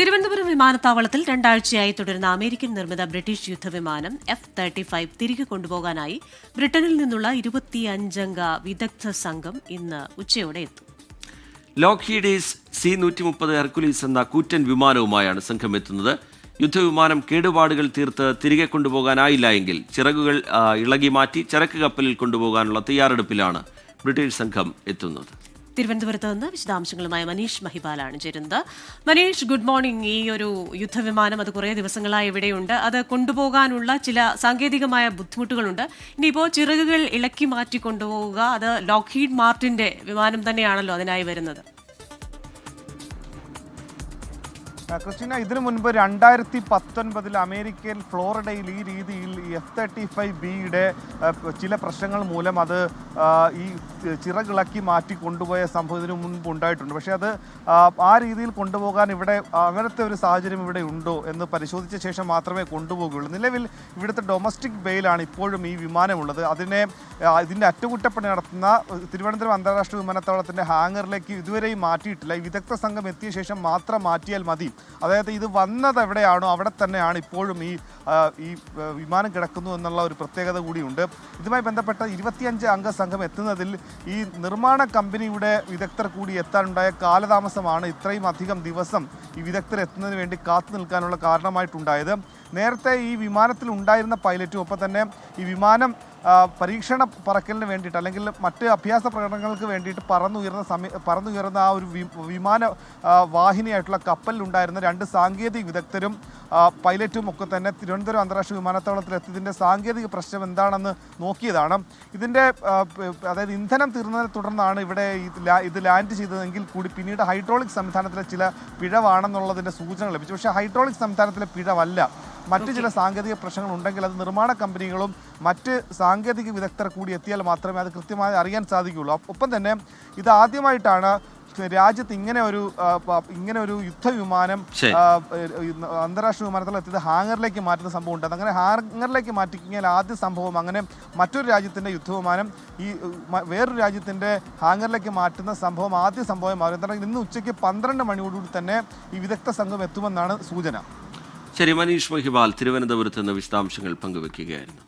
തിരുവനന്തപുരം വിമാനത്താവളത്തിൽ രണ്ടാഴ്ചയായി തുടരുന്ന അമേരിക്കൻ നിർമ്മിത ബ്രിട്ടീഷ് യുദ്ധവിമാനം എഫ് തേർട്ടി ഫൈവ് തിരികെ കൊണ്ടുപോകാനായി ബ്രിട്ടനിൽ നിന്നുള്ള ഇരുപത്തിയഞ്ചംഗ വിദഗ്ധ സംഘം ഇന്ന് ഉച്ചയോടെ എത്തും. ലോക്ഹീഡീസ് സി നൂറ്റി മുപ്പത് ഹെർക്കുലീസ് എന്ന കൂറ്റൻ വിമാനവുമായാണ് സംഘം എത്തുന്നത് യുദ്ധവിമാനം കേടുപാടുകൾ തീർത്ത് തിരികെ കൊണ്ടുപോകാനായില്ല എങ്കിൽ ചിറകുകൾ ഇളകി മാറ്റി ചരക്ക് കപ്പലിൽ കൊണ്ടുപോകാനുള്ള തയ്യാറെടുപ്പിലാണ് ബ്രിട്ടീഷ് സംഘം എത്തുന്നത്. തിരുവനന്തപുരത്ത് നിന്ന് വിശദാംശങ്ങളുമായി മനീഷ് മഹിബാലാണ് ചേരുന്നത്. മനീഷ് ഗുഡ് മോർണിംഗ് ഈ ഒരു യുദ്ധവിമാനം അത് കുറേ ദിവസങ്ങളായി ഇവിടെയുണ്ട്. അത് കൊണ്ടുപോകാനുള്ള ചില സാങ്കേതികമായ ബുദ്ധിമുട്ടുകളുണ്ട്. ഇനിയിപ്പോൾ ചിറകുകൾ ഇളക്കി മാറ്റി കൊണ്ടുപോവുക അത് ലോക്ക്ഹീഡ് മാർട്ടിന്റെ വിമാനം തന്നെയാണല്ലോ അതിനായി വരുന്നത്. ക്രിസ്റ്റീന ഇതിനു മുൻപ് രണ്ടായിരത്തി പത്തൊൻപതിൽ അമേരിക്കയിൽ ഫ്ലോറിഡയിൽ ഈ രീതിയിൽ എഫ് തേർട്ടി ഫൈവ് ബിയുടെ ചില പ്രശ്നങ്ങൾ മൂലം അത് ഈ ചിറകിളക്കി മാറ്റി കൊണ്ടുപോയ സംഭവം ഇതിനു മുൻപ് ഉണ്ടായിട്ടുണ്ട്. പക്ഷേ അത് ആ, രീതിയിൽ കൊണ്ടുപോകാൻ ഇവിടെ അങ്ങനത്തെ ഒരു സാഹചര്യം ഇവിടെ ഉണ്ടോ എന്ന് പരിശോധിച്ച ശേഷം മാത്രമേ കൊണ്ടുപോകുകയുള്ളൂ. നിലവിൽ ഇവിടുത്തെ ഡൊമസ്റ്റിക് ബെയിലാണ് ഇപ്പോഴും ഈ വിമാനമുള്ളത്. അതിനെ ഇതിന്റെ അറ്റകുറ്റപ്പണി നടത്തുന്ന തിരുവനന്തപുരം അന്താരാഷ്ട്ര വിമാനത്താവളത്തിന്റെ ഹാങ്ങറിലേക്ക് ഇതുവരെയും മാറ്റിയിട്ടില്ല. ഈ വിദഗ്ധ സംഘം എത്തിയ ശേഷം മാത്രം മാറ്റിയാൽ മതി. അതായത് ഇത് വന്നത് എവിടെയാണോ അവിടെ തന്നെയാണ് ഇപ്പോഴും ഈ ഈ വിമാനം കിടക്കുന്നു എന്നുള്ള ഒരു പ്രത്യേകത കൂടിയുണ്ട്. ഇതുമായി ബന്ധപ്പെട്ട ഇരുപത്തിയഞ്ച് അംഗ സംഘം എത്തുന്നതിൽ ഈ നിർമ്മാണ കമ്പനിയുടെ വിദഗ്ധർ കൂടി എത്താനുണ്ടായ കാലതാമസമാണ് ഇത്രയും അധികം ദിവസം ഈ വിദഗ്ധർ എത്തുന്നതിന് വേണ്ടി കാത്തു നിൽക്കാനുള്ള കാരണമായിട്ടുണ്ടായത്. നേരത്തെ ഈ വിമാനത്തിൽ ഉണ്ടായിരുന്ന പൈലറ്റും ഒപ്പം തന്നെ ഈ വിമാനം പരീക്ഷണ പറക്കലിന് വേണ്ടിയിട്ട് അല്ലെങ്കിൽ മറ്റ് അഭ്യാസ പ്രകടനങ്ങൾക്ക് വേണ്ടിയിട്ട് പറന്നുയർന്ന സമയ പറന്നുയർന്ന ആ ഒരു വിമാന വാഹിനിയായിട്ടുള്ള കപ്പലിലുണ്ടായിരുന്ന രണ്ട് സാങ്കേതിക വിദഗ്ധരും പൈലറ്റും ഒക്കെ തന്നെ തിരുവനന്തപുരം അന്താരാഷ്ട്ര വിമാനത്താവളത്തിൽ എത്തിയതിന്റെ സാങ്കേതിക പ്രശ്നം എന്താണെന്ന് നോക്കിയതാണ്. ഇതിന്റെ അതായത് ഇന്ധനം തീർന്നതിനെ തുടർന്നാണ് ഇവിടെ ഇത് ലാൻഡ് ചെയ്തതെങ്കിൽ കൂടി പിന്നീട് ഹൈഡ്രോളിക് സംവിധാനത്തിലെ ചില പിഴവാണെന്നുള്ളതിന്റെ സൂചന ലഭിച്ചു. പക്ഷേ ഹൈഡ്രോളിക് സംവിധാനത്തിലെ പിഴവല്ല. മറ്റ് ചില സാങ്കേതിക പ്രശ്നങ്ങൾ ഉണ്ടെങ്കിൽ അത് നിർമ്മാണ കമ്പനികളും മറ്റ് സാങ്കേതിക വിദഗ്ധർ കൂടി എത്തിയാൽ മാത്രമേ അത് കൃത്യമായി അറിയാൻ സാധിക്കുകയുള്ളൂ. ഒപ്പ് തന്നെ ഇത് ആദ്യമായിട്ടാണ് രാജ്യത്ത് ഇങ്ങനെ ഒരു ഇങ്ങനെ ഒരു യുദ്ധവിമാനം വിമാനം അന്താരാഷ്ട്ര വിമാനത്തിൽ എത്തിയത് ഹാങ്ങറിലേക്ക് മാറ്റുന്ന സംഭവം ഉണ്ട്. അങ്ങനെ ഹാങ്ങറിലേക്ക് മാറ്റിക്കഴിഞ്ഞാൽ ആദ്യ സംഭവം അങ്ങനെ മറ്റൊരു രാജ്യത്തിന്റെ യുദ്ധവിമാനം ഈ വേറൊരു രാജ്യത്തിന്റെ ഹാങ്ങറിലേക്ക് മാറ്റുന്ന സംഭവം ആദ്യ സംഭവം മാറും ഇന്ന് ഉച്ചയ്ക്ക് പന്ത്രണ്ട് മണിയോടുകൂടി തന്നെ ഈ വിദഗ്ധ സംഘം എത്തുമെന്നാണ് സൂചന. ശരി മനീഷ് മഹിബാൽ തിരുവനന്തപുരത്ത് നിന്ന് വിശദാംശങ്ങൾ പങ്കുവെക്കുകയായിരുന്നു.